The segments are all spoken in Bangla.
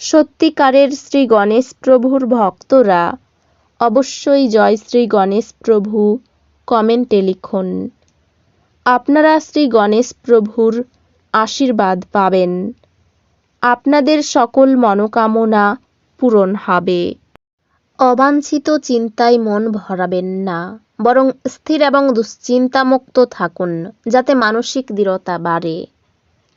সত্যিকারের শ্রী গণেশ প্রভুর ভক্তরা অবশ্যই জয় শ্রী গণেশ প্রভু কমেন্টে লিখুন। আপনারা শ্রী গণেশ প্রভুর আশীর্বাদ পাবেন। আপনাদের সকল মনোকামনা পূরণ হবে। অবাঞ্ছিত চিন্তায় মন ভরাবেন না, বরং স্থির এবং দুশ্চিন্তামুক্ত থাকুন, যাতে মানসিক দৃঢ়তা বাড়ে।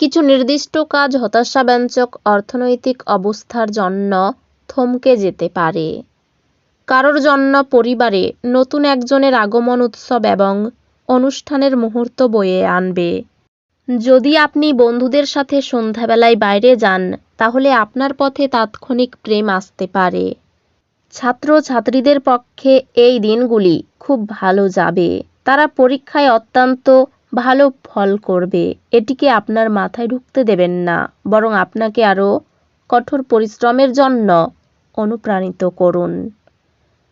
কিছু নির্দিষ্ট কাজ হতাশাব্যঞ্জক অর্থনৈতিক অবস্থার জন্য থমকে যেতে পারে। কারোর জন্য পরিবারে নতুন একজনের আগমন উৎসব এবং অনুষ্ঠানের মুহূর্ত বয়ে আনবে। যদি আপনি বন্ধুদের সাথে সন্ধ্যাবেলায় বাইরে যান, তাহলে আপনার পথে তাৎক্ষণিক প্রেম আসতে পারে। ছাত্র ছাত্রীদের পক্ষে এই দিনগুলি খুব ভালো যাবে। তারা পরীক্ষায় অত্যন্ত ভালো ফল করবে। এটিকে আপনার মাথায় ঢুকতে দেবেন না, বরং আপনাকে আরও কঠোর পরিশ্রমের জন্য অনুপ্রাণিত করুন।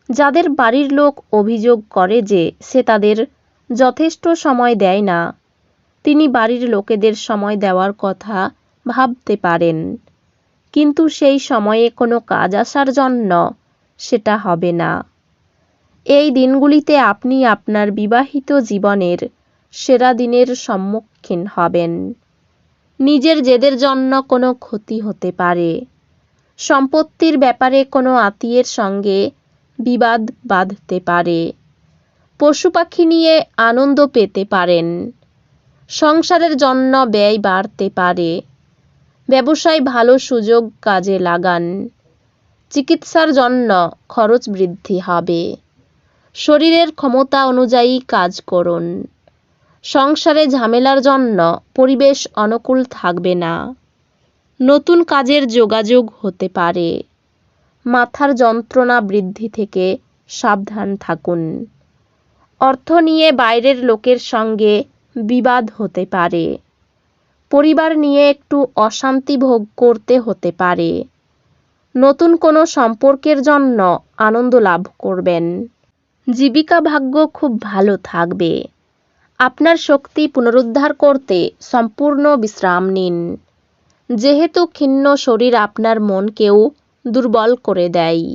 যাদের বাড়ির লোক অভিযোগ করে যে সে তাদের যথেষ্ট সময় দেয় না, তিনি বাড়ির লোকেদের সময় দেওয়ার কথা ভাবতে পারেন। কিন্তু সেই সময়ে কোনো কাজ আসার জন্য সেটা হবে না। এই দিনগুলিতে আপনি আপনার বিবাহিত জীবনের সেরা দিনের সম্মুখীন হবেন। নিজের জেদের জন্য কোনো ক্ষতি হতে পারে। সম্পত্তির ব্যাপারে কোনো আত্মীয়ের সঙ্গে বিবাদ বাঁধতে পারে। পশু পাখি নিয়ে আনন্দ পেতে পারেন। সংসারের জন্য ব্যয় বাড়তে পারে। ব্যবসায় ভালো সুযোগ কাজে লাগান। চিকিৎসার জন্য খরচ বৃদ্ধি হবে। শরীরের ক্ষমতা অনুযায়ী কাজ করুন। সংসারে ঝামেলার জন্য পরিবেশ অনুকূল থাকবে না। নতুন কাজের যোগাযোগ হতে পারে। মাথার যন্ত্রণা বৃদ্ধি থেকে সাবধান থাকুন। অর্থ নিয়ে বাইরের লোকের সঙ্গে বিবাদ হতে পারে। পরিবার নিয়ে একটু অশান্তি ভোগ করতে হতে পারে। নতুন কোনো সম্পর্কের জন্য আনন্দ লাভ করবেন। জীবিকা ভাগ্য খুব ভালো থাকবে। আপনার শক্তি পুনরুদ্ধার করতে সম্পূর্ণ বিশ্রাম নিন। যেহেতু ক্ষীণ শরীর আপনার মনকেও দুর্বল করে দেয়।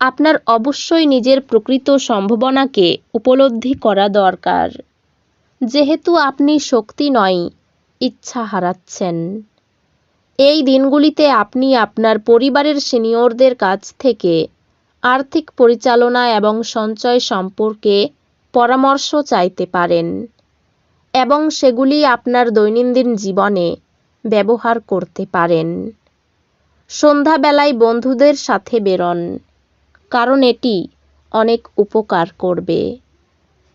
আপনার অবশ্যই নিজের প্রকৃত সম্ভাবনাকে উপলব্ধি করা দরকার। যেহেতু আপনি শক্তি নয়, ইচ্ছা হারাচ্ছেন। এই দিনগুলিতে আপনি আপনার পরিবারের সিনিয়রদের কাছ থেকে আর্থিক পরিচালনা এবং সঞ্চয় সম্পর্কে পরামর্শ চাইতে পারেন এবং সেগুলি আপনার দৈনন্দিন জীবনে ব্যবহার করতে পারেন। সন্ধ্যাবেলায় বন্ধুদের সাথে বেরন, কারণ এটি অনেক উপকার করবে।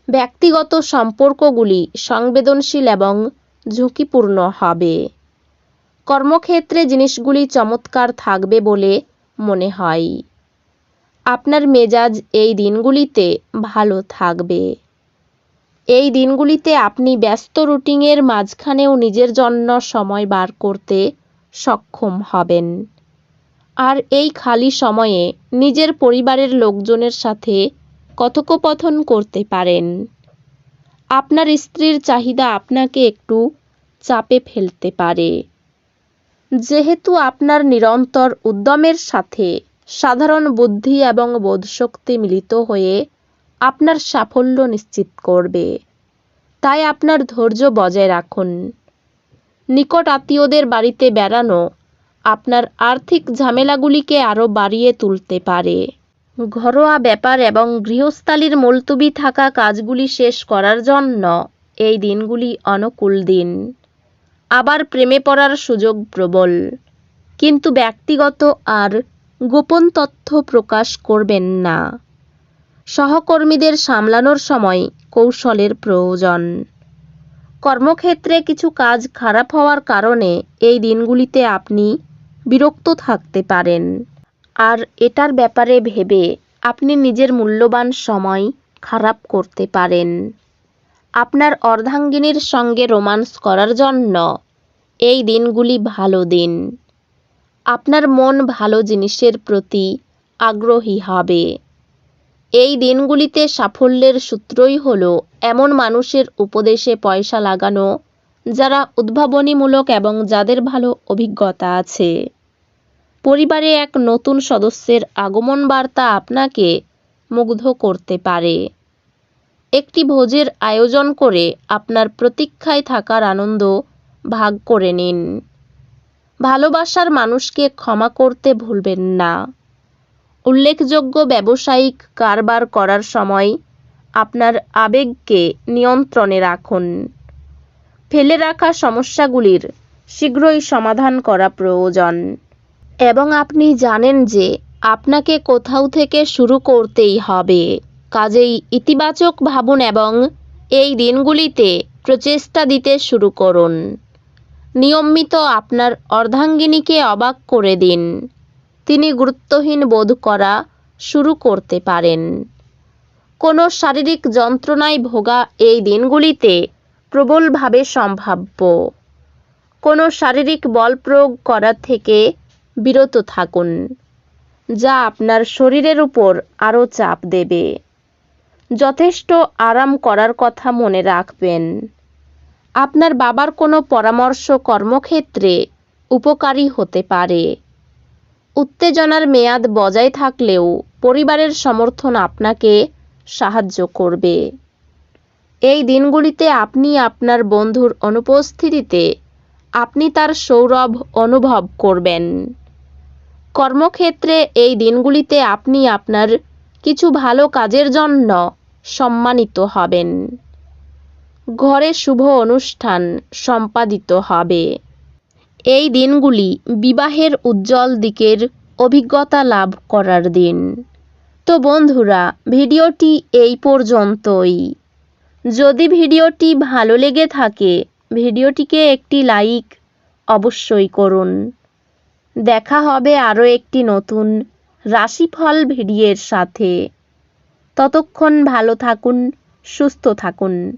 ব্যক্তিগত সম্পর্কগুলি সংবেদনশীল এবং ঝুঁকিপূর্ণ হবে। কর্মক্ষেত্রে জিনিসগুলি চমৎকার থাকবে বলে মনে হয়। আপনার মেজাজ এই দিনগুলিতে ভালো থাকবে। এই দিনগুলিতে আপনি ব্যস্ত রুটিনের মাঝখানেও নিজের জন্য সময় বার করতে সক্ষম হবেন। আর এই খালি সময়ে নিজের পরিবারের লোকজনের সাথে কথোপকথন করতে পারেন। আপনার স্ত্রীর চাহিদা আপনাকে একটু চাপে ফেলতে পারে। যেহেতু আপনার নিরন্তর উদ্যমের সাথে সাধারণ বুদ্ধি এবং বোধশক্তি মিলিত হয়ে আপনার সাফল্য নিশ্চিত করবে। তাই আপনার ধৈর্য বজায় রাখুন। নিকট আত্মীয়দের বাড়িতে বেড়ানো আপনার আর্থিক ঝামেলাগুলিকে আরও বাড়িয়ে তুলতে পারে। ঘরোয়া ব্যাপার এবং গৃহস্থালির মুলতুবি থাকা কাজগুলি শেষ করার জন্য এই দিনগুলি অনুকূল দিন। আবার প্রেমে পড়ার সুযোগ প্রবল। কিন্তু ব্যক্তিগত আর গোপন তথ্য প্রকাশ করবেন না। সহকর্মীদের সামলানোর সময় কৌশলের প্রয়োজন। কর্মক্ষেত্রে কিছু কাজ খারাপ হওয়ার কারণে এই দিনগুলিতে আপনি বিরক্ত থাকতে পারেন। আর এটার ব্যাপারে ভেবে আপনি নিজের মূল্যবান সময় খারাপ করতে পারেন। আপনার অর্ধাঙ্গিনীর সঙ্গে রোমান্স করার জন্য এই দিনগুলি ভালো দিন। আপনার মন ভালো জিনিসের প্রতি আগ্রহী হবে। এই দিনগুলিতে সাফল্যের সূত্রই হল এমন মানুষের উপদেশে পয়সা লাগানো, যারা উদ্ভাবনীমূলক এবং যাদের ভালো অভিজ্ঞতা আছে। পরিবারে এক নতুন সদস্যের আগমন বার্তা আপনাকে মুগ্ধ করতে পারে। একটি ভোজের আয়োজন করে আপনার প্রতীক্ষায় থাকার আনন্দ ভাগ করে নিন। ভালোবাসার মানুষকে ক্ষমা করতে ভুলবেন না। উল্লেখযোগ্য ব্যবসায়িক কারবার করার সময় আপনার আবেগকে নিয়ন্ত্রণে রাখুন। ফেলে রাখা সমস্যাগুলির শীঘ্রই সমাধান করা প্রয়োজন। এবং আপনি জানেন যে আপনাকে কোথাও থেকে শুরু করতেই হবে। কাজেই ইতিবাচক ভাবুন এবং এই দিনগুলিতে প্রচেষ্টা দিতে শুরু করুন। নিয়মিত আপনার অর্ধাঙ্গিনীকে অবাক করে দিন। তিনি গুরুত্বহীন বোধ করা শুরু করতে পারেন। কোনো শারীরিক যন্ত্রণায় ভোগা এই দিনগুলিতে প্রবলভাবে সম্ভাব্য। কোনো শারীরিক বল প্রয়োগ করা থেকে বিরত থাকুন, যা আপনার শরীরের উপর আরও চাপ দেবে। যথেষ্ট আরাম করার কথা মনে রাখবেন। আপনার বাবার কোনো পরামর্শ কর্মক্ষেত্রে উপকারী হতে পারে। উত্তেজনার মেয়াদ বজায় থাকলেও পরিবারের সমর্থন আপনাকে সাহায্য করবে। এই দিনগুলিতে আপনি আপনার বন্ধুর অনুপস্থিতিতে আপনি তার সৌরভ অনুভব করবেন। কর্মক্ষেত্রে এই দিনগুলিতে আপনি আপনার কিছু ভালো কাজের জন্য সম্মানিত হবেন। ঘরে শুভ অনুষ্ঠান সম্পাদিত হবে। এই দিনগুলি বিবাহের উজ্জ্বল দিকের অভিজ্ঞতা লাভ করার দিন। তো বন্ধুরা, ভিডিওটি এই পর্যন্তই। যদি ভিডিওটি ভালো লেগে থাকে, ভিডিওটিকে একটি লাইক অবশ্যই করুন। দেখা হবে আরও একটি নতুন রাশিফল ভিডিওর সাথে। ততক্ষণ ভালো থাকুন, সুস্থ থাকুন।